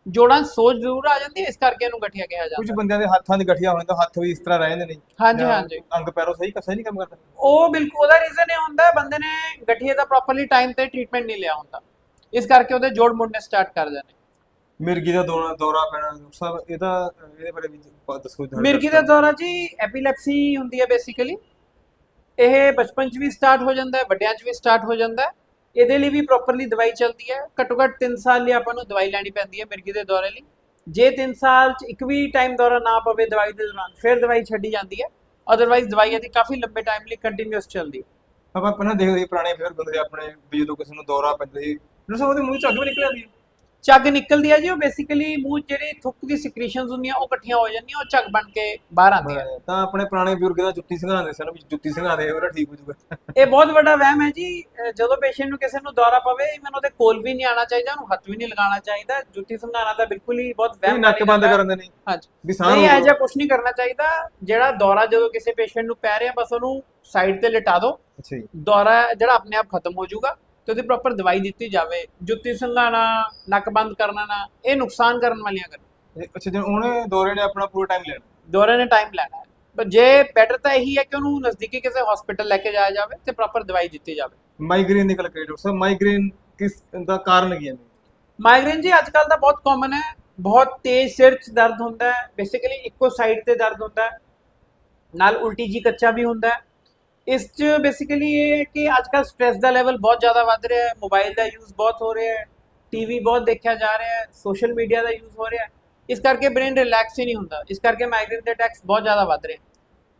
ਜੋੜਾਂ ਸੋਜ ਜ਼ਰੂਰ ਆ ਜਾਂਦੀ ਹੈ ਇਸ ਕਰਕੇ ਇਹਨੂੰ ਗਠੀਆ ਕਿਹਾ ਕੁਝ ਜਾਂਦਾ ਬੰਦਿਆਂ ਦੇ ਹੱਥਾਂ 'ਚ ਗਠੀਆ ਹੋਣ ਤਾਂ ਹੱਥ ਵੀ ਇਸ ਤਰ੍ਹਾਂ ਰਹਿ ਜਾਂਦੇ ਨੇ। ਹਾਂਜੀ ਹਾਂਜੀ। ਅੰਗ ਪੈਰੋਂ ਸਹੀ ਸਹੀ ਨਹੀਂ ਕੰਮ ਕਰਦਾ? ਉਹ ਬਿਲਕੁਲ ਉਹਦਾ ਰੀਜ਼ਨ ਇਹ ਹੁੰਦਾ ਹੈ ਬੰਦੇ ਨੇ ਗਠੀਏ ਦਾ ਪ੍ਰੋਪਰਲੀ ਟਾਈਮ ਤੇ ਟ੍ਰੀਟਮੈਂਟ ਨਹੀਂ ਲਿਆ ਹੁੰਦਾ। ਇਸ ਕਰਕੇ ਉਹਦੇ ਜੋੜ ਮੁੜਨੇ ਸਟਾਰਟ ਕਰ ਜਾਂਦੇ ਮਿਰਗੀ ਦਾ ਦੌਰਾ ਦੌਰਾ ਪੈਣਾ ਡਾਕਟਰ ਸਾਹਿਬ ਇਹਦਾ ਇਹਦੇ ਬਾਰੇ ਵੀ ਪ- ਦੱਸੋ ਜੀ ਮਿਰਗੀ ਦਾ ਦੌਰਾ ਜੀ ਐਪੀਲੈਪਸੀ ਹੁੰਦੀ ਹੈ ਬੇਸਿਕਲੀ ਇਹ ਬਚਪਨ 'ਚ ਵੀ ਸਟਾਰਟ ਹੋ ਜਾਂਦਾ ਹੈ ਵੱਡਿਆਂ 'ਚ ਵੀ ਸਟਾਰਟ ਹੋ ਜਾਂਦਾ ਹੈ। ਇਹਦੇ ਲਈ ਵੀ ਪ੍ਰੋਪਰਲੀ ਦਵਾਈ ਚੱਲਦੀ ਹੈ। ਘੱਟੋ ਘੱਟ 3 ਸਾਲ ਲਈ ਆਪਾਂ ਨੂੰ ਦਵਾਈ ਲੈਣੀ ਪੈਂਦੀ ਹੈ ਮਿਰਗੀ ਦੇ ਦੌਰੇ ਲਈ। ਜੇ 3 ਸਾਲ 'ਚ ਇੱਕ ਵੀ ਟਾਈਮ ਦੌਰਾ ਨਾ ਪਵੇ ਦਵਾਈ ਦੇ ਦੌਰਾਨ ਫਿਰ ਦਵਾਈ ਛੱਡੀ ਜਾਂਦੀ ਹੈ। ਅਦਰਵਾਈਜ਼ ਦਵਾਈ ਇਹਦੀ ਕਾਫੀ ਲੰਬੇ ਟਾਈਮ ਲਈ ਕੰਟੀਨਿਊਸ ਚੱਲਦੀ ਹੈ। ਆਪਾਂ ਪਹਿਲਾਂ ਦੇਖਦੇ ਸੀ ਪੁਰਾਣੇ ਫਿਰ ਬੰਦੇ ਆਪਣੇ ਵੀ ਜਦੋਂ ਕਿਸੇ ਨੂੰ ਦੌਰਾ ਪੈਂਦਾ ਸੀ ਡਾਕਟਰ ਸਾਹਿਬ ਉਹਦੇ ਮੂੰਹ ਚ ਅੱਗ ਵੀ ਨਿਕਲ ਆਉਂਦੀ ਹੈ। ਝੱਗ ਨਿਕਲਦੀ ਹੈ ਜੀ ਉਹ ਬੇਸਿਕਲੀ ਮੂੰਹ ਜਿਹੜੀ ਥੁੱਕ ਦੀ ਸਿਕ੍ਰੀਸ਼ਨਸ ਹੁੰਦੀਆਂ ਉਹ ਇਕੱਠੀਆਂ ਹੋ ਜਾਂਦੀਆਂ ਉਹ ਝੱਗ ਬਣ ਕੇ ਬਾਹਰ ਆਉਂਦੀਆਂ ਤਾਂ ਆਪਣੇ ਪੁਰਾਣੇ ਬਜ਼ੁਰਗ ਦਾ ਜੁੱਤੀ ਸੰਘਾਉਂਦੇ ਸਨ ਵੀ ਜੁੱਤੀ ਸੰਘਾਦੇ ਉਹਦਾ ਠੀਕ ਹੋ ਜਾਊਗਾ। ਇਹ ਬਹੁਤ ਵੱਡਾ ਵਹਿਮ ਹੈ ਜੀ ਜਦੋਂ ਪੇਸ਼ੈਂਟ ਨੂੰ ਕਿਸੇ ਨੂੰ ਦੌਰਾ ਪਵੇ ਮੈਨੂੰ ਉਹਦੇ ਕੋਲ ਵੀ ਨਹੀਂ ਆਣਾ ਚਾਹੀਦਾ ਉਹਨੂੰ ਹੱਥ ਵੀ ਨਹੀਂ ਲਗਾਉਣਾ ਚਾਹੀਦਾ ਜੁੱਤੀ ਸੰਘਾਣਾ ਤਾਂ ਬਿਲਕੁਲ ਹੀ ਬਹੁਤ ਵਹਿਮ ਨੱਕ ਬੰਦ। ਕਰਨ ਦੇ ਨਹੀਂ ਹਾਂਜੀ। ਵੀ ਸਾਹ ਨਹੀਂ ਜਿਹਾ ਕੁਝ ਨਹੀਂ ਕਰਨਾ ਚਾਹੀਦਾ ਜਿਹੜਾ ਦੌਰਾ ਜਦੋਂ ਕਿਸੇ ਪੇਸ਼ੈਂਟ ਨੂੰ ਪੈ ਰਿਹਾ ਬਸ ਉਹਨੂੰ ਸਾਈਡ ਤੇ ਲਿਟਾ ਦਿਓ। ਦੌਰਾ ਜਿਹੜਾ ਆਪਣੇ ਆਪ ਖਤਮ ਹੋ ਜਾਊਗਾ। ਤੇ ਉਹਦੀ ਪ੍ਰੋਪਰ ਦਵਾਈ ਦਿੱਤੀ ਜਾਵੇ ਜੁੱਤੀ ਸੰਘਾਣਾ ਨੱਕ ਬੰਦ ਕਰਨਾ ਨਾ ਇਹ ਨੁਕਸਾਨ ਕਰਨ ਵਾਲੀਆਂ ਗੱਲਾਂ। ਅੱਛਾ ਜੀ ਉਹਨੇ ਦੌਰੇ ਨੇ ਆਪਣਾ ਪੂਰਾ ਟਾਈਮ ਲੈਣਾ। ਦੌਰੇ ਨੇ ਟਾਈਮ ਲੈਣਾ ਪਰ ਜੇ ਬੈਟਰ ਤਾਂ ਇਹੀ ਹੈ ਕਿ ਉਹਨੂੰ ਨਜ਼ਦੀਕੀ ਕਿਸੇ ਹਸਪੀਟਲ ਲੈ ਕੇ ਜਾਇਆ ਜਾਵੇ ਤੇ ਪ੍ਰੋਪਰ ਦਵਾਈ ਦਿੱਤੀ ਜਾਵੇ। ਮਾਈਗ੍ਰੇਨ ਦੀ ਗੱਲ ਕਰੀਏ ਡਾਕਟਰ ਸਾਹਿਬ ਮਾਈਗ੍ਰੇਨ ਕਿਸ ਦਾ ਕਾਰਨ ਕੀ ਹੈ? ਮਾਈਗ੍ਰੇਨ ਜੀ ਅੱਜ ਕੱਲ ਤਾਂ ਬਹੁਤ ਕਾਮਨ ਹੈ। ਬਹੁਤ ਤੇਜ਼ ਸਿਰ 'ਚ ਦਰਦ ਹੁੰਦਾ ਹੈ। ਬੇਸਿਕਲੀ ਇੱਕੋ ਸਾਈਡ ਤੇ ਦਰਦ ਹੁੰਦਾ ਹੈ। ਨਾਲ ਉਲਟੀ ਜੀ ਕੱਚਾ ਵੀ ਹੁੰਦਾ ਹੈ। ਇਸ 'ਚ ਬੇਸਿਕਲੀ ਇਹ ਹੈ ਕਿ ਅੱਜ ਕੱਲ ਸਟ੍ਰੈਸ ਦਾ ਲੈਵਲ ਬਹੁਤ ਜ਼ਿਆਦਾ ਵੱਧ ਰਿਹਾ ਹੈ ਮੋਬਾਈਲ ਦਾ ਯੂਜ਼ ਬਹੁਤ ਹੋ ਰਿਹਾ ਹੈ ਟੀਵੀ ਬਹੁਤ ਦੇਖਿਆ ਜਾ ਰਿਹਾ ਹੈ ਸੋਸ਼ਲ ਮੀਡੀਆ ਦਾ ਯੂਜ਼ ਹੋ ਰਿਹਾ ਹੈ। ਇਸ ਕਰਕੇ ਬ੍ਰੇਨ ਰਿਲੈਕਸ ਹੀ ਨਹੀਂ ਹੁੰਦਾ ਇਸ ਕਰਕੇ ਮਾਈਗ੍ਰੇਨ ਦੇ ਅਟੈਕਸ ਬਹੁਤ ਜ਼ਿਆਦਾ ਵੱਧ ਰਹੇ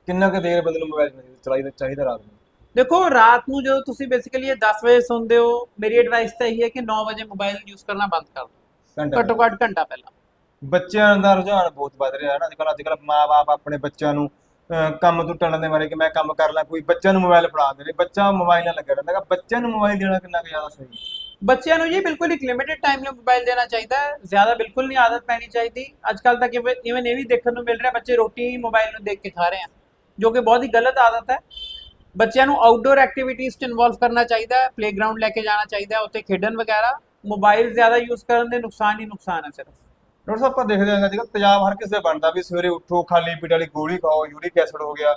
ਕਿੰਨਾ ਕੁ ਦੇਰ ਬੰਦੇ ਨੂੰ ਮੋਬਾਈਲ ਚਲਾਈਦਾ ਚਾਹੀਦਾ ਰਾਤ ਨੂੰ? ਦੇਖੋ ਰਾਤ ਨੂੰ ਜਦੋਂ ਤੁਸੀਂ ਬੇਸਿਕਲੀ ਇਹ 10 ਵਜੇ ਸੌਂਦੇ ਹੋ ਮੇਰੀ ਐਡਵਾਈਸ ਤਾਂ ਇਹੀ ਹੈ ਕਿ 9 ਵਜੇ ਮੋਬਾਈਲ ਯੂਜ਼ ਕਰਨਾ ਬੰਦ ਕਰ ਦਿਓ। ਘੰਟਾ ਘੱਟੋ ਘੱਟ ਪਹਿਲਾਂ। ਬੱਚਿਆਂ ਦਾ ਰੁਝਾਨ ਬਹੁਤ ਵੱਧ ਰਿਹਾ ਹੈ ਨਾ ਅੱਜਕੱਲ ਅੱਜਕੱਲ ਮਾਪੇ ਆਪਣੇ ਬੱਚਿਆਂ ਨੂੰ ਕੰਮ ਤੋਂ ਟਲਣ ਦੇ ਮਾਰੇ ਕਿ ਮੈਂ ਕੰਮ ਕਰ ਲਾਂ, ਕੋਈ ਬੱਚਿਆਂ ਨੂੰ ਮੋਬਾਈਲ ਫੜਾ ਦੇ ਬੱਚਾ ਮੋਬਾਈਲ ਨਾਲ ਲੱਗਿਆ ਰਹਿੰਦਾ ਗਾ। ਬੱਚਿਆਂ ਨੂੰ ਮੋਬਾਈਲ ਦੇਣਾ ਕਿੰਨਾ ਕੁ ਜ਼ਿਆਦਾ ਸਹੀ ਬੱਚਿਆਂ ਨੂੰ ਜੀ ਬਿਲਕੁਲ ਇੱਕ ਲਿਮਿਟਿਡ ਟਾਈਮ ਲਈ ਮੋਬਾਈਲ ਦੇਣਾ ਚਾਹੀਦਾ ਹੈ, ਜ਼ਿਆਦਾ ਬਿਲਕੁਲ ਨਹੀਂ ਆਦਤ ਪੈਣੀ ਚਾਹੀਦੀ। ਅੱਜ ਕੱਲ ਤੱਕ ਇਵਨ ਇਹ ਵੀ ਦੇਖਣ ਨੂੰ ਮਿਲ ਰਿਹਾ, ਬੱਚੇ ਰੋਟੀ ਹੀ ਮੋਬਾਈਲ ਨੂੰ ਦੇਖ ਕੇ ਖਾ ਰਹੇ ਆ, ਜੋ ਕਿ ਬਹੁਤ ਹੀ ਗਲਤ ਆਦਤ ਹੈ। ਬੱਚਿਆਂ ਨੂੰ ਆਊਟਡੋਰ ਐਕਟੀਵਿਟੀਜ਼ 'ਚ ਇਨਵੋਲਵ ਕਰਨਾ ਚਾਹੀਦਾ ਹੈ ਪਲੇਗਰਾਉਂਡ ਲੈ ਕੇ ਜਾਣਾ ਚਾਹੀਦਾ ਹੈ, ਉੱਥੇ ਖੇਡਣ ਵਗੈਰਾ ਮੋਬਾਈਲ ਜ਼ਿਆਦਾ ਯੂਜ਼ ਕਰਨ ਦੇ ਨੁਕਸਾਨ ਹੀ ਨੁਕਸਾਨ ਹੈ ਸਿਰਫ। ਡਾਕਟਰ ਸਾਹਿਬ, ਆਪਾਂ ਦੇਖਦੇ ਹਾਂ ਅੱਜਕੱਲ ਤੇਜ਼ਾਬ ਹਰ ਕਿਸੇ ਦਾ ਬਣਦਾ ਵੀ ਸਵੇਰੇ ਉੱਠੋ, ਖਾਲੀ ਪੇਟ ਵਾਲੀ ਗੋਲੀ ਖਾਓ, ਯੂਰਿਕ ਐਸਿਡ ਹੋ ਗਿਆ।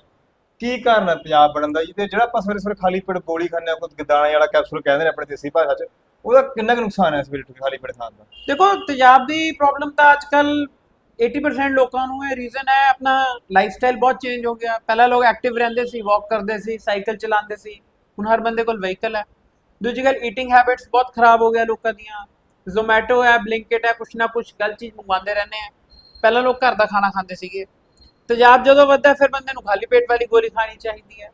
ਕੀ ਕਾਰਨ ਹੈ ਤੇਜ਼ਾਬ ਬਣਨ ਦਾ ਜੀ? ਤੇ ਜਿਹੜਾ ਆਪਾਂ ਸਵੇਰੇ ਸਵੇਰੇ ਖਾਲੀ ਪੇਟ ਗੋਲੀ ਖਾਂਦੇ ਆ ਕੋਈ ਦਾਣੇ ਵਾਲਾ ਕੈਪਸੂਲ ਕਹਿੰਦੇ ਨੇ ਆਪਣੇ ਦੇਸੀ ਭਾਸ਼ਾ 'ਚ, ਉਹਦਾ ਕਿੰਨਾ ਕੁ ਨੁਕਸਾਨ ਹੈ ਸਵੇਰੇ ਖਾਲੀ ਪੇਟ ਖਾਣ ਦਾ? ਦੇਖੋ ਤੇਜ਼ਾਬ ਦੀ ਪ੍ਰੋਬਲਮ ਤਾਂ ਅੱਜ ਕੱਲ 80% ਲੋਕਾਂ ਨੂੰ ਇਹ ਰੀਜ਼ਨ ਹੈ, ਆਪਣਾ ਲਾਈਫ ਸਟਾਈਲ ਬਹੁਤ ਚੇਂਜ ਹੋ ਗਿਆ। ਪਹਿਲਾਂ ਲੋਕ ਐਕਟਿਵ ਰਹਿੰਦੇ ਸੀ ਵਾਕ ਕਰਦੇ ਸੀ ਸਾਈਕਲ ਚਲਾਉਂਦੇ ਸੀ। ਹੁਣ ਹਰ ਬੰਦੇ ਕੋਲ ਵਹੀਕਲ ਹੈ। ਦੂਜੀ ਗੱਲ ਈਟਿੰਗ ਹੈਬਿਟਸ ਬਹੁਤ ਖਰਾਬ ਹੋ ਗਿਆ ਲੋਕਾਂ ਦੀਆਂ। ਜ਼ੋਮੈਟੋ ਹੈ ਬਲਿੰਕਿਟ ਹੈ ਕੁਛ ਨਾ ਕੁਛ ਗਲਤ ਚੀਜ਼ ਮੰਗਵਾਉਂਦੇ ਰਹਿੰਦੇ ਆ। ਪਹਿਲਾਂ ਲੋਕ ਘਰ ਦਾ ਖਾਣਾ ਖਾਂਦੇ ਸੀਗੇ। ਤੇਜ਼ਾਬ ਜਦੋਂ ਵੱਧਦਾ ਫਿਰ ਬੰਦੇ ਨੂੰ ਖਾਲੀ ਪੇਟ ਵਾਲੀ ਗੋਲੀ ਖਾਣੀ ਚਾਹੀਦੀ ਹੈ।